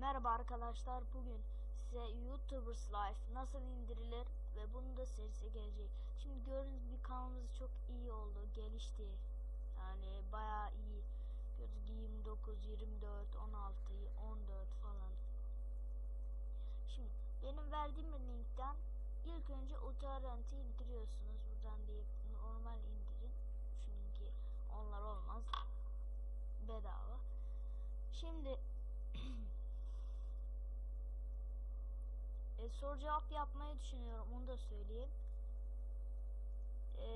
Merhaba arkadaşlar. Bugün size YouTubers Life nasıl indirilir ve bunun da serisi gelecek. Şimdi gördüğünüz gibi kanalımız çok iyi oldu, gelişti. Yani bayağı iyi. Gördüğünüz gibi 29, 24, 16, 14 falan. Şimdi benim verdiğim linkten ilk önce uTorrent'i indiriyorsunuz. Buradan değil normal indirin. Çünkü onlar olmaz. Bedava. Şimdi e, soru cevap yapmayı düşünüyorum onu da söyleyeyim. E,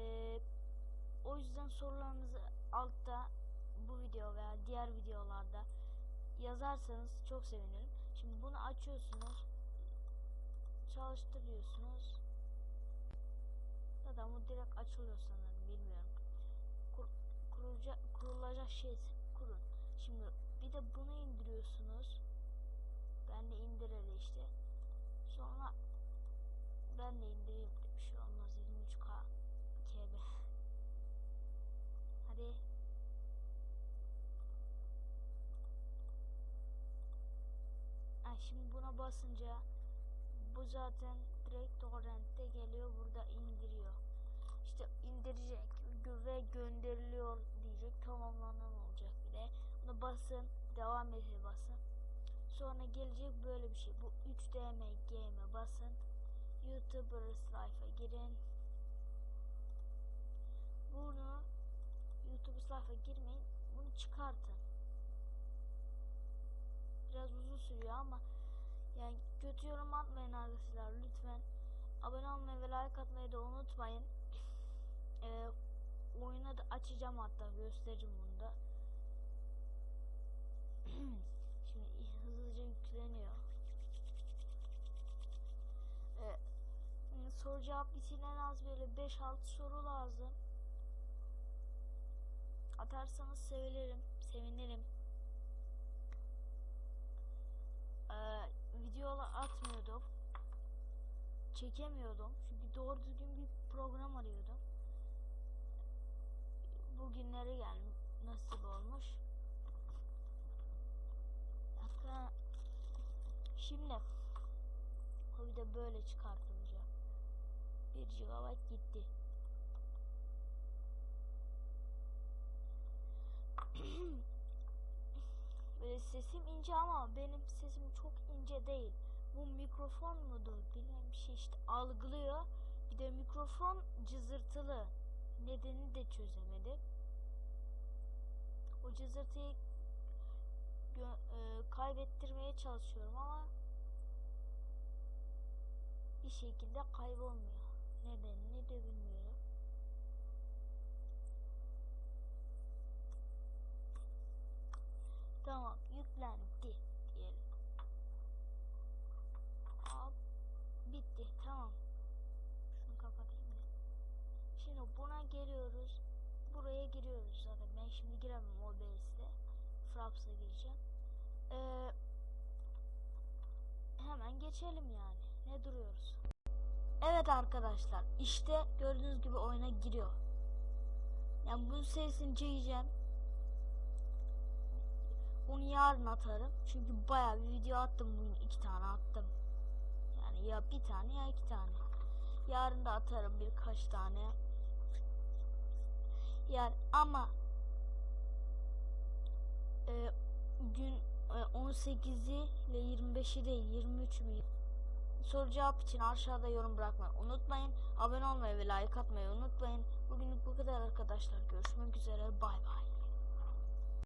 o yüzden sorularınızı altta bu video veya diğer videolarda yazarsanız çok sevinirim. Şimdi bunu açıyorsunuz. Çalıştırıyorsunuz. Zaten bu direkt açılıyor sanırım bilmiyorum. Kur, kurulacak, kurulacak şey kurun. Şimdi bir de bunu indiriyorsunuz. Ben de indireli işte. Sonra ben de indireyim bir şey olmaz 23k KB. Hadi. Ha, şimdi buna basınca bu zaten direkt torrentte geliyor burada indiriyor. İşte indirecek ve gönderiliyor diyecek tamamlanan olacak bir de. Buna basın devam ete basın. Sonra gelecek böyle bir şey. Bu 3DM game'e basın. YouTubers Life'a girin. Bunu YouTubers Life'a girmeyin. Bunu çıkartın. Biraz uzun sürüyor ama yani kötü yorum atmayın arkadaşlar lütfen. Abone olmayı ve like atmayı da unutmayın. Ee, oyunu da açacağım hatta göstereceğim bunu da. Şimdi hızlıca yükleniyor. Ee, soru cevap için en az böyle 5-6 soru lazım. Atarsanız sevinirim. Sevinirim. Ee, videolar atmıyordum. Çekemiyordum. Çünkü doğru düzgün bir program arıyordum. Bugünlere geldim. Nasip olmuş. Hatta şimdi o bir de böyle çıkartılacak. 1 GB gitti. Böyle sesim ince ama benim sesim çok ince değil. Bu mikrofon mudur bilmem bir şey işte algılıyor. Bir de mikrofon cızırtılı. Nedenini de çözemedi. O cızırtıyı e, kaybettirmeye çalışıyorum ama bir şekilde kaybolmuyor. Nedenini de bilmiyorum. Tamam yüklendi diyelim. Hop bitti tamam. Şunu kapatayım da. Şimdi buna geliyoruz. Buraya giriyoruz zaten. Ben şimdi giremem OBS'de. Fraps'a gireceğim. Ee, hemen geçelim yani. Ne duruyoruz? Evet arkadaşlar. işte gördüğünüz gibi oyuna giriyor. Yani bunun sesini çekeceğim. Bunu yarın atarım. Çünkü bayağı bir video attım bugün. iki tane attım. Yani ya bir tane ya iki tane. Yarın da atarım birkaç tane. Yani ama e, gün e, 18'i ile 25'i değil 23 mü? Soru cevap için aşağıda yorum bırakmayı unutmayın. Abone olmayı ve like atmayı unutmayın. Bugünlük bu kadar arkadaşlar. Görüşmek üzere. Bay bay.